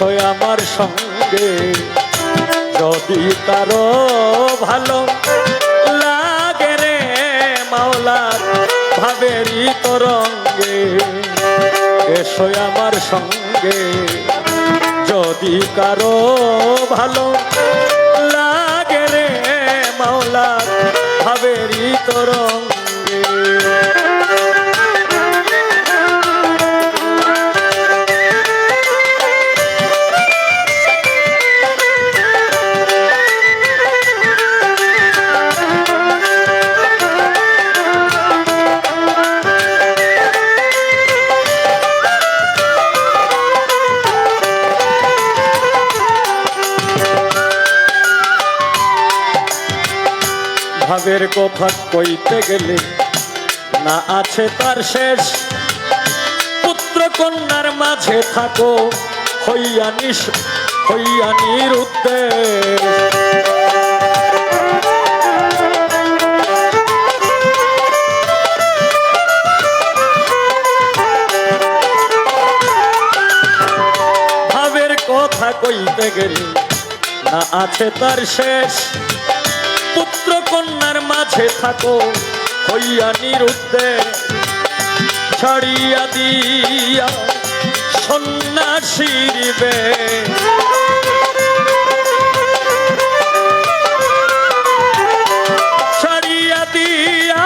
এসো আমার সঙ্গে। যদি কারও ভালো লাগে রে মাওলার ভাবেরই তরঙ্গে এসো আমার সঙ্গে। যদি কারও ভালো লাগে রে মাওলার ভাবেরই তরঙ্গে ভাবের কথা কইতে গেলে না আছে তার শেষ। পুত্র কন্যার মাঝে থাকো, হইয়া নিস, হইয়া নিরুদ্দেশ ভাবের কথা কইতে গেলে না আছে তার শেষ। পুত্র কন্যার মাঝে থাকো, হইয়া নিরুদ্ধে ছাড়িয়া দিয়া সন্ন্যাসীর ছাড়িয়া দিয়া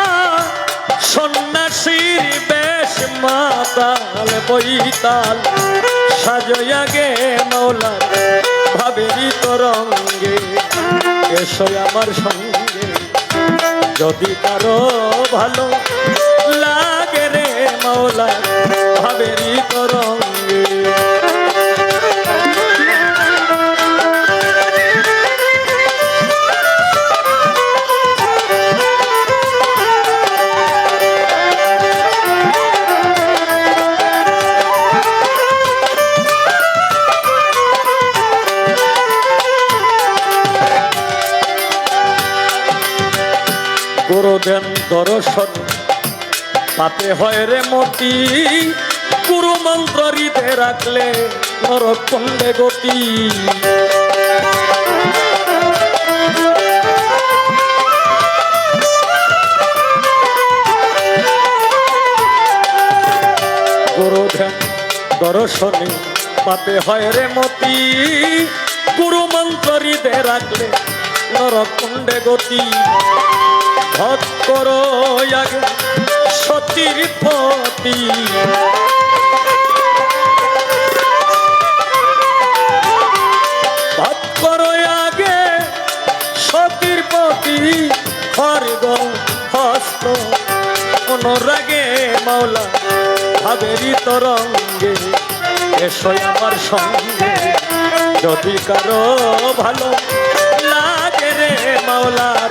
সন্ন্যাসীর বেশ মাতাল বইতাল সাজয়া গে মৌলা ভাবেরি তরঙ্গে। এসো আমার সঙ্গে। যদি কারও ভালো লাগে রে মৌলা ভাবেরি তরঙ্গে গুরুদেন দর্শন। পাতে হয় রে মতি গুরু মন্ত্র হৃদে রাখলে নরকুণ্ডে গতি। দর্শনে পাতে হয় রে মতি গুরু রাখলে গতি। ভত করো আগে সতীর পতি ভত করো আগে সতীর পতি হরগ হস্ত, অনুরাগে মাওলা, ভাবেরি তরঙ্গে এসো আমার সঙ্গে। যদি কারও ভালো লাগে রে মাওলার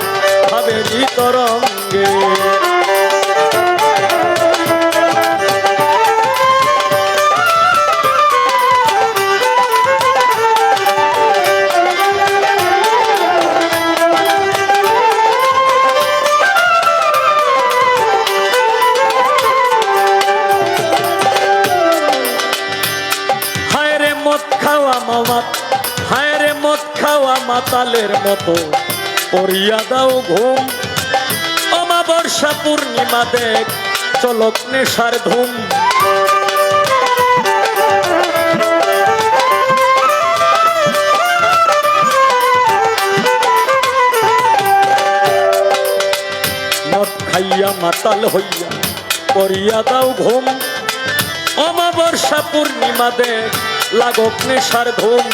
মাতালের মতো। পরিয়া দাও ঘুম। অমাবর্ষা পূর্ণিমা দেখ। চলক নেশার ধুম। খাইয়া মাতাল হইয়া করিয়া দাও ঘুম। অমাবর্ষা পূর্ণিমা দেখ। লাগক নেশার ধুম।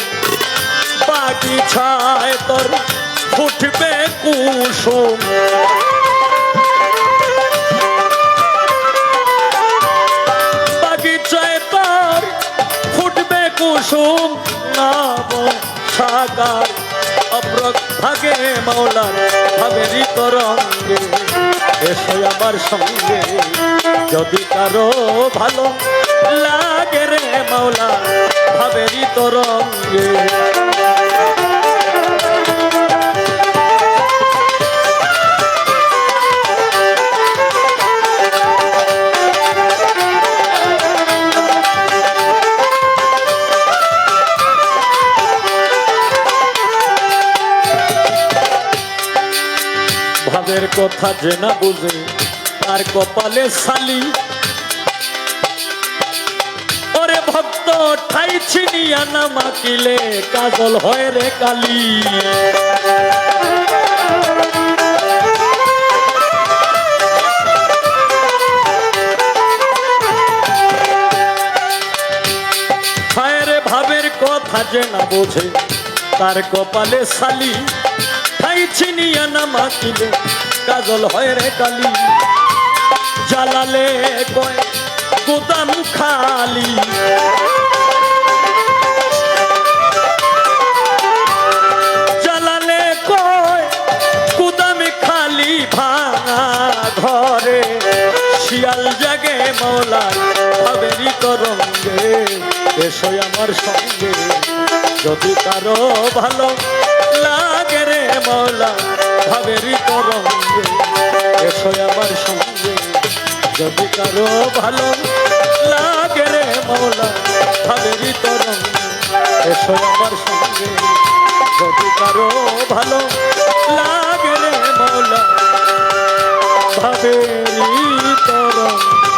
বাগিছায় তোর? ফুটবে কুসুম। বাগিচায় তোর ফুটবে কুসুম। নাম সাকার অপ্রক ভাগে মাওলার ভাবেরি তরঙ্গে এসো আমার সঙ্গে, যদি কারও ভালো লাগে রে মাওলা ভাবেরি তরঙ্গে কথা যে না বুঝে, তার কপালে সালি ওরে ভক্ত, ঠাই ছিনিয়া না মাকিলে, কাজল হয় রে কালী। যে না বোঝে, তার কপালে সালি ঠাই ছিনিয়া না মাকিলে কাজল হয় রে কালী। জ্বালালে কয়, গুদাম খালি। জ্বালালে কয়, গুদামে খালি ভাঙা ঘরে শিয়াল জাগে মৌলার ভাবেরি তরঙ্গে এসো আমার সঙ্গে, যদি কারও ভালো লাগে রে মৌলা ভাবেরি তরঙ্গে এসো আমার সঙ্গে। যদি কারও ভালো লাগে রে মৌলা, ভাবেরি তরঙ্গে এসো আমার সঙ্গে। যদি কারও ভালো লাগে রে মৌলা ভাবেরি তরঙ্গে